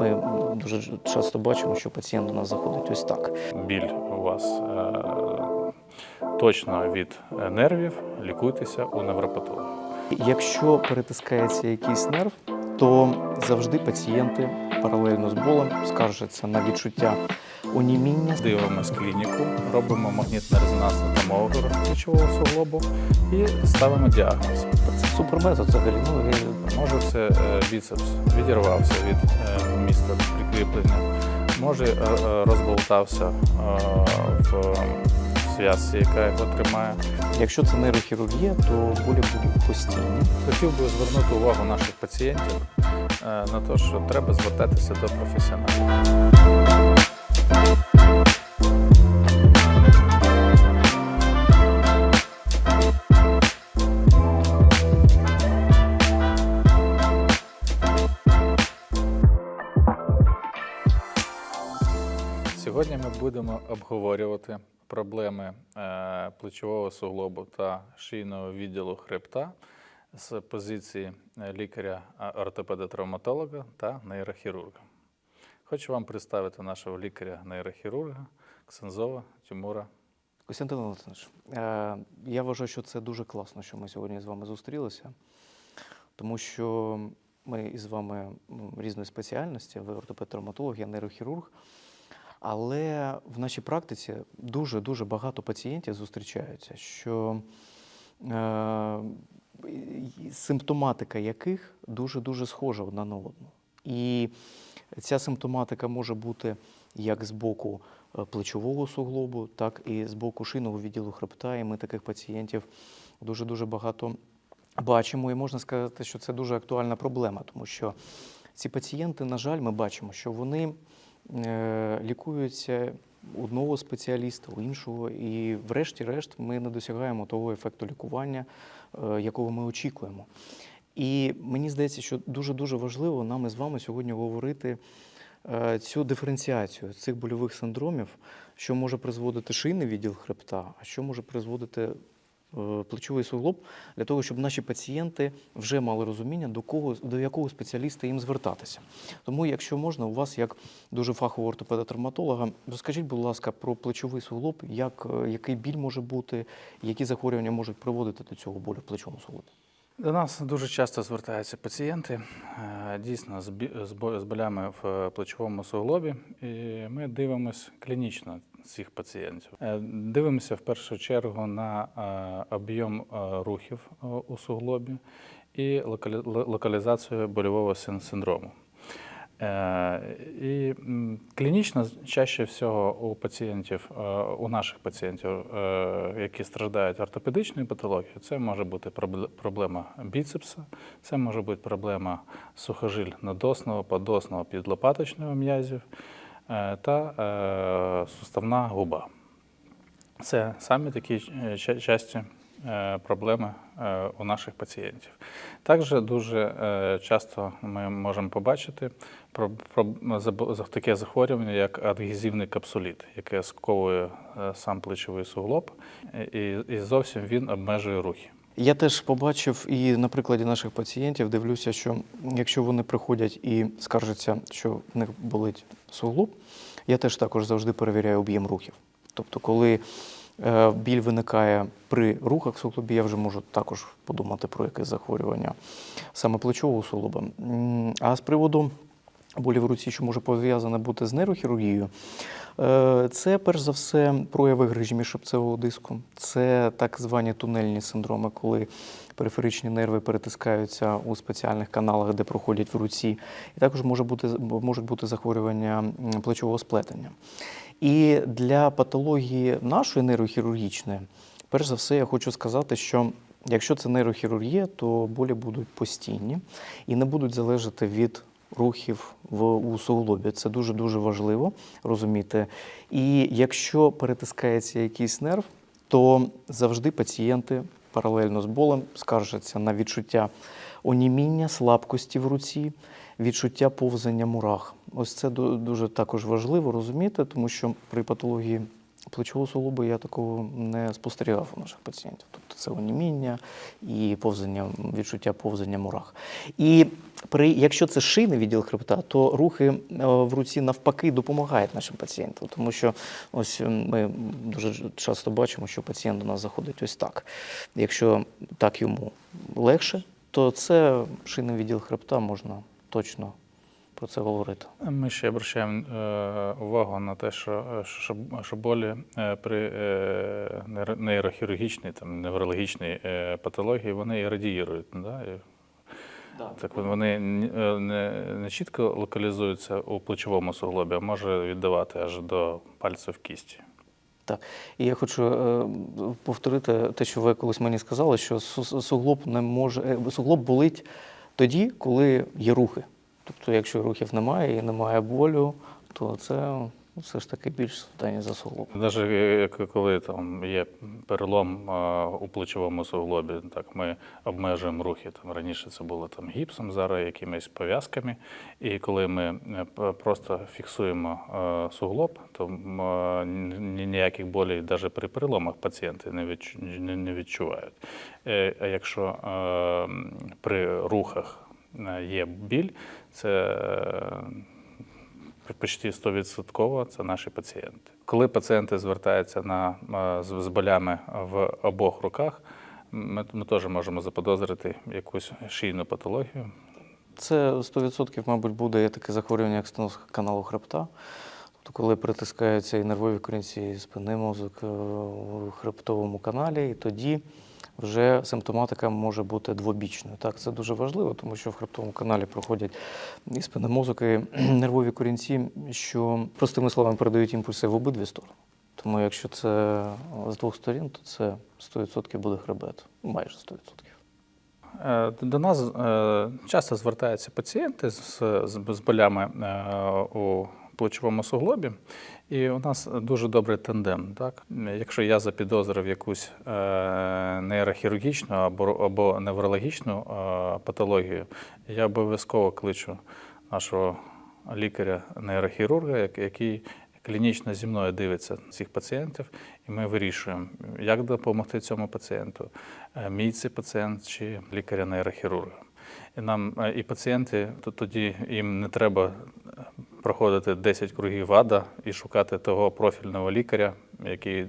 Ми дуже часто бачимо, що пацієнт до нас заходить ось так. біль у вас е, точно від е, нервів, лікуйтеся у невропатолога. Якщо перетискається якийсь нерв, то завжди пацієнти паралельно з болем скаржаться на відчуття оніміння. Дивимось клініку, робимо магнітно-резонансну томографію плечового суглобу і ставимо діагноз. Це суперметод взагалі. Ну, Може, це е, біцепс відірвався від е, міста прикріплення, може е, розболтався в зв'язці, яка його тримає. якщо це нейрохірургія, то болі будуть постійні. Хотів би звернути увагу наших пацієнтів на те, що треба звертатися до професіоналів. Сьогодні ми будемо обговорювати проблеми е, плечового суглобу та шийного відділу хребта з позиції е, лікаря е, та нейрохірурга. Хочу вам представити нашого лікаря-нейрохірурга Ксензова Тимура. Костянтин Олександрович, я вважаю, що це дуже класно, що ми сьогодні з вами зустрілися, тому що ми із вами різної спеціальності, ви ортопед-травматолог, я нейрохірург. Але в нашій практиці дуже-дуже багато пацієнтів зустрічаються, що е, симптоматика яких дуже-дуже схожа одна на одну. І ця симптоматика може бути як з боку е, плечового суглобу, так і з боку шийного відділу хребта. І ми таких пацієнтів дуже-дуже багато бачимо. І можна сказати, що це дуже актуальна проблема, тому що ці пацієнти, на жаль, ми бачимо, що вони лікуються одного спеціаліста, у іншого, і врешті-решт ми не досягаємо того ефекту лікування, е, якого ми очікуємо. І мені здається, що дуже-дуже важливо нам із вами сьогодні говорити е, цю диференціацію цих больових синдромів, що може призводити шийний відділ хребта, а що може призводити е, плечовий суглоб, для того, щоб наші пацієнти вже мали розуміння, до кого до якого спеціаліста їм звертатися. Тому, якщо можна, у вас як дуже фахового ортопеда-травматолога, розкажіть, будь ласка, про плечовий суглоб, як, е, який біль може бути, які захворювання можуть приводити до цього болю в плечовому суглобі. До нас дуже часто звертаються пацієнти е, дійсно з болями в е, плечовому суглобі, і ми дивимося клінічно цих пацієнтів. Е, Дивимося в першу чергу на е, об'єм е, рухів у суглобі і локалізацію больового син- синдрому. І клінічно чаще всього у пацієнтів, у наших пацієнтів, які страждають ортопедичною патологією, це може бути проблема біцепса, це може бути проблема сухожиль надосного, подосного, підлопаточного м'язів та е, суставна губа. Це самі такі е, часті е, проблеми е, у наших пацієнтів. Також дуже е, часто ми можемо побачити таке захворювання, як адгезивний капсуліт, яке сковує е, сам плечовий суглоб, е, і зовсім він обмежує рухи. Я теж побачив і на прикладі наших пацієнтів дивлюся, що якщо вони приходять і скаржаться, що в них болить суглоб, я теж також завжди перевіряю об'єм рухів. Тобто, коли е, біль виникає при рухах в суглобі, я вже можу також подумати про якесь захворювання саме плечового суглоба. А з приводу болі в руці, що може пов'язане бути з нейрохірургією, Е, Це перш за все прояви грижі міжшипцевого диску. Це так звані тунельні синдроми, коли периферичні нерви перетискаються у спеціальних каналах, де проходять в руці. І також може бути, можуть бути захворювання плечового сплетення. І для патології нашої нейрохірургічної, перш за все, я хочу сказати, що якщо це нейрохірургія, то болі будуть постійні і не будуть залежати від рухів в у суглобі. Це дуже дуже важливо розуміти. І якщо перетискається якийсь нерв, то завжди пацієнти паралельно з болем скаржаться на відчуття оніміння, слабкості в руці, відчуття повзання мурах. Ось це дуже також важливо розуміти, тому що при патології плечового суглобу я такого не спостерігав у наших пацієнтів. Тобто це оніміння і повзання, відчуття повзання мурах. І при, якщо це шийний відділ хребта, то рухи е, в руці навпаки допомагають нашим пацієнтам. Тому що ось ми дуже часто бачимо, що пацієнт до нас заходить ось так. Якщо так йому легше, то це шийний відділ хребта можна точно про це говорити. Ми ще обращаємо е, увагу на те, що, е, що, що болі е, при е, нейрохірургічній, там, неврологічній е, патології, вони і радіюють. Да? Так вони не, не чітко локалізуються у плечовому суглобі, а може віддавати аж до пальців в кісті. Так, і я хочу е, повторити те, що ви колись мені сказали, що суглоб не може суглоб болить тоді, коли є рухи. Тобто, якщо рухів немає і немає болю, то це ну, все ж таки більш завдання за суглоб. Навіть коли там є перелом е, у плечовому суглобі, так ми обмежуємо рухи. Там раніше це було там гіпсом, зараз якимись пов'язками. І коли ми е, просто фіксуємо е, суглоб, то е, ніяких болей навіть при переломах пацієнти не відчу- не- не відчувають. Е, А якщо е, при рухах е, є біль, це е, почти 100% це наші пацієнти. Коли пацієнти звертаються на, е, з, болями в обох руках, ми, ми теж можемо заподозрити якусь шийну патологію. Це 100%, мабуть, буде таке захворювання, як стеноз каналу хребта. Тобто, коли притискаються і нервові корінці, і спинний мозок е, у хребтовому каналі, і тоді вже симптоматика може бути двобічною. Так, це дуже важливо, тому що в хребтовому каналі проходять і спинний мозок, і нервові корінці, що простими словами передають імпульси в обидві сторони. Тому якщо це з двох сторін, то це 100% буде хребет, майже 100%. Е, До нас е, часто звертаються пацієнти з, з, болями е, у плечовому суглобі, і у нас дуже добрий тандем. Так? Якщо я запідозрив якусь е, нейрохірургічну або, або неврологічну е, патологію, я обов'язково кличу нашого лікаря-нейрохірурга, який клінічно зі мною дивиться цих пацієнтів, і ми вирішуємо, як допомогти цьому пацієнту, е, мій це пацієнт чи лікаря-нейрохірурга. І нам і пацієнти, то тоді їм не треба проходити 10 кругів ада і шукати того профільного лікаря, який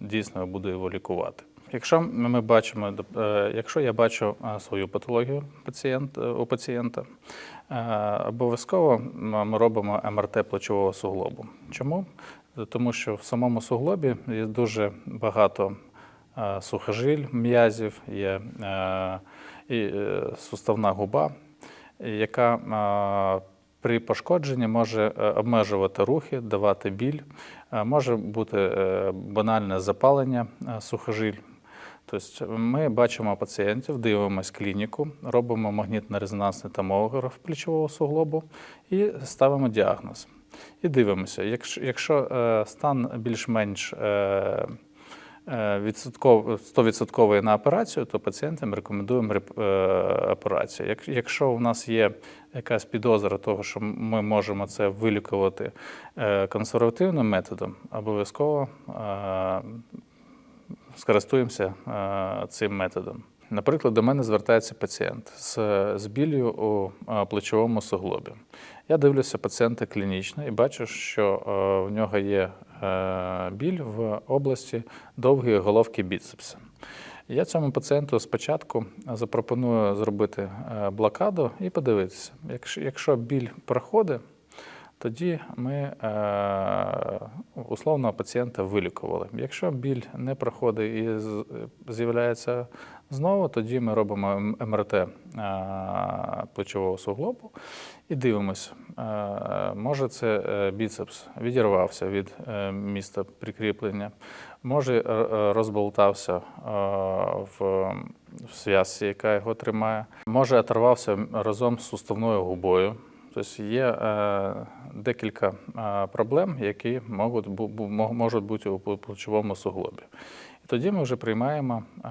дійсно буде його лікувати. Якщо ми бачимо, е, якщо я бачу е, свою патологію пацієнт, е, у пацієнта, обов'язково ми робимо МРТ плечового суглобу. Чому? Тому що в самому суглобі є дуже багато сухожиль, м'язів, є суставна губа, яка при пошкодженні може е, обмежувати рухи, давати біль, Е, може бути е, банальне запалення сухожиль. Тобто ми бачимо пацієнтів, дивимося клініку, робимо магнітно-резонансний томограф плечового суглобу і ставимо діагноз. І дивимося, якщо, стан більш-менш 100% на операцію, то пацієнтам рекомендуємо е, операцію. Якщо у нас є якась підозра того, що ми можемо це вилікувати е, консервативним методом, обов'язково е, скористуємося е, цим методом. Наприклад, до мене звертається пацієнт з, з біллю у е, плечовому суглобі. Я дивлюся пацієнта клінічно і бачу, що е, в нього є е, біль в області довгої головки біцепса. Я цьому пацієнту спочатку запропоную зробити е, блокаду і подивитися. Якщо біль проходить, тоді ми е, условно пацієнта вилікували. Якщо біль не проходить і з'являється знову, тоді ми робимо МРТ е, плечового суглобу і дивимося, е, може це біцепс відірвався від міста прикріплення, може розболтався в зв'язці, яка його тримає, може оторвався разом з суставною губою. Тобто є е, декілька е, проблем, які можуть, бу- бу- мо- можуть бути у пл- плечовому суглобі. І тоді ми вже приймаємо е,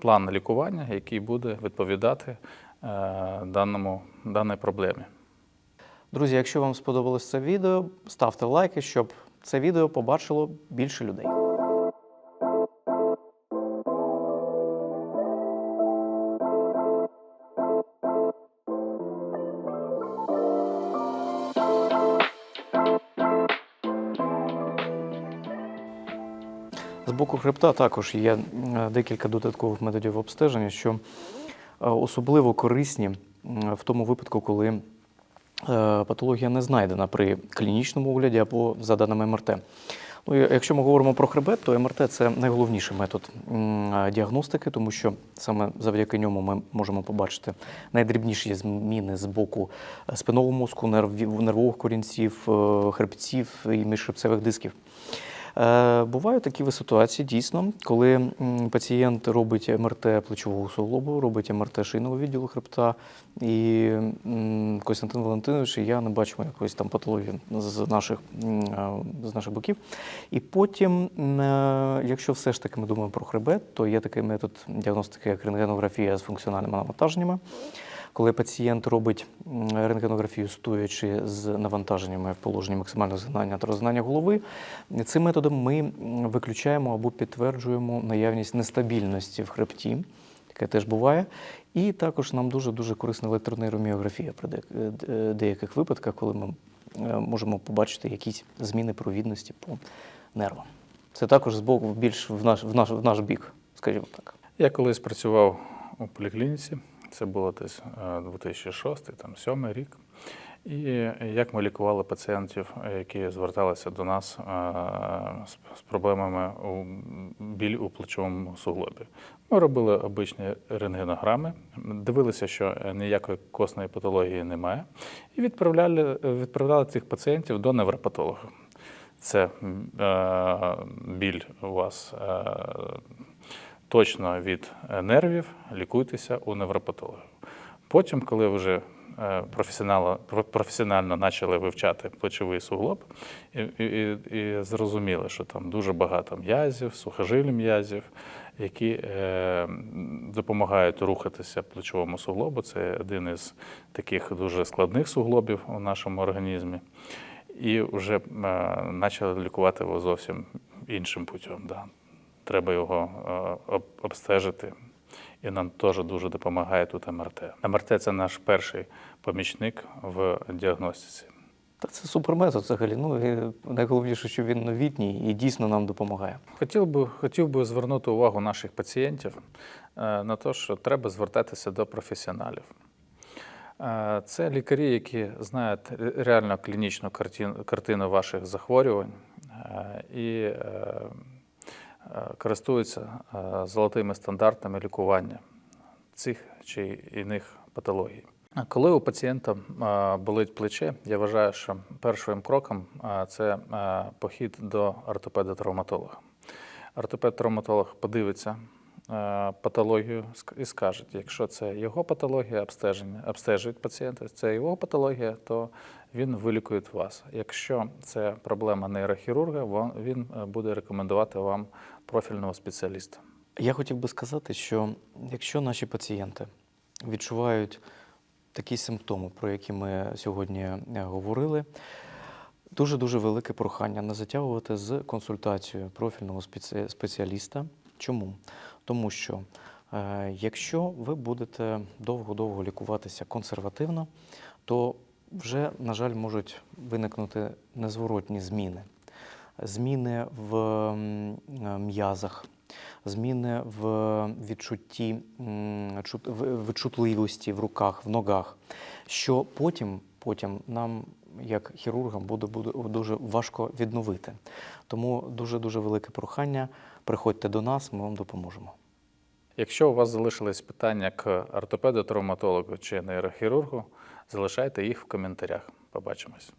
план лікування, який буде відповідати даному, даній проблемі. Друзі, якщо вам сподобалось це відео, ставте лайки, щоб це відео побачило більше людей. Боку хребта також є е, декілька додаткових методів обстеження, що е, особливо корисні в тому випадку, коли е, патологія не знайдена при клінічному огляді або за даними МРТ. Ну, якщо ми говоримо про хребет, то МРТ це найголовніший метод діагностики, тому що саме завдяки ньому ми можемо побачити найдрібніші зміни з боку спинного мозку, нервових корінців, хребців і міжхребцевих дисків. Е, Бувають такі ситуації, дійсно, коли пацієнт робить МРТ плечового суглобу, робить МРТ шийного відділу хребта, і Костянтин Валентинович і я не бачимо якоїсь там патології з наших, е, з наших боків. І потім, е, якщо все ж таки ми думаємо про хребет, то є такий метод діагностики, як рентгенографія з функціональними навантаженнями. Коли пацієнт робить рентгенографію стоячи з навантаженнями в положенні максимального згинання та розгинання голови, цим методом ми виключаємо або підтверджуємо наявність нестабільності в хребті, таке теж буває. І також нам дуже-дуже корисна електронейроміографія при е, деяких випадках, коли ми е, можемо побачити якісь зміни провідності по нервам. Це також з боку більш в наш, в наш, в наш бік, скажімо так. Я колись працював у поліклініці, це було десь е, 2006 там, 2007 рік. І як ми лікували пацієнтів, е, які зверталися до нас е, з- проблемами у біль у плечовому суглобі. Ми робили обичні рентгенограми, дивилися, що ніякої костної патології немає, і відправляли, відправляли цих пацієнтів до невропатолога. Це е, біль у вас е, точно від е, нервів, лікуйтеся у невропатолога. Потім, коли вже е, професіонально, почали вивчати плечовий суглоб і, і, і, і зрозуміли, що там дуже багато м'язів, сухожиль м'язів, які е, допомагають рухатися плечовому суглобу. Це один із таких дуже складних суглобів у нашому організмі. І вже е, почали лікувати його зовсім іншим путем. Да. Треба його е, обстежити. І нам теж дуже допомагає тут МРТ. МРТ це наш перший помічник в діагностиці. Та це суперметод взагалі. Ну і найголовніше, що він новітній і дійсно нам допомагає. Хотів би, хотів би звернути увагу наших пацієнтів е, на те, що треба звертатися до професіоналів. Е, Це лікарі, які знають ре- реально клінічну картину, картину ваших захворювань і користуються е, золотими стандартами лікування цих чи інших патологій. Коли у пацієнта е, болить плече, я вважаю, що першим кроком е, це похід до ортопеда-травматолога. Ортопед-травматолог подивиться патологію і скаже, якщо це його патологія, обстеження, обстежують пацієнта, це його патологія, то він вилікує вас. Якщо це проблема нейрохірурга, він е, буде рекомендувати вам профільного спеціаліста. Я хотів би сказати, що якщо наші пацієнти відчувають такі симптоми, про які ми сьогодні е, говорили, дуже дуже велике прохання не затягувати з консультацією профільного спеціаліста. Чому? Тому що е, якщо ви будете довго-довго лікуватися консервативно, то вже, на жаль, можуть виникнути незворотні зміни. Зміни в е, м'язах, зміни в відчутті відчутливості в руках, в ногах, що потім, потім нам, як хірургам, буде, буде дуже важко відновити. Тому дуже-дуже велике прохання. Приходьте до нас, ми вам допоможемо. Якщо у вас залишились питання к ортопеду, травматологу чи нейрохірургу, залишайте їх в коментарях. Побачимось.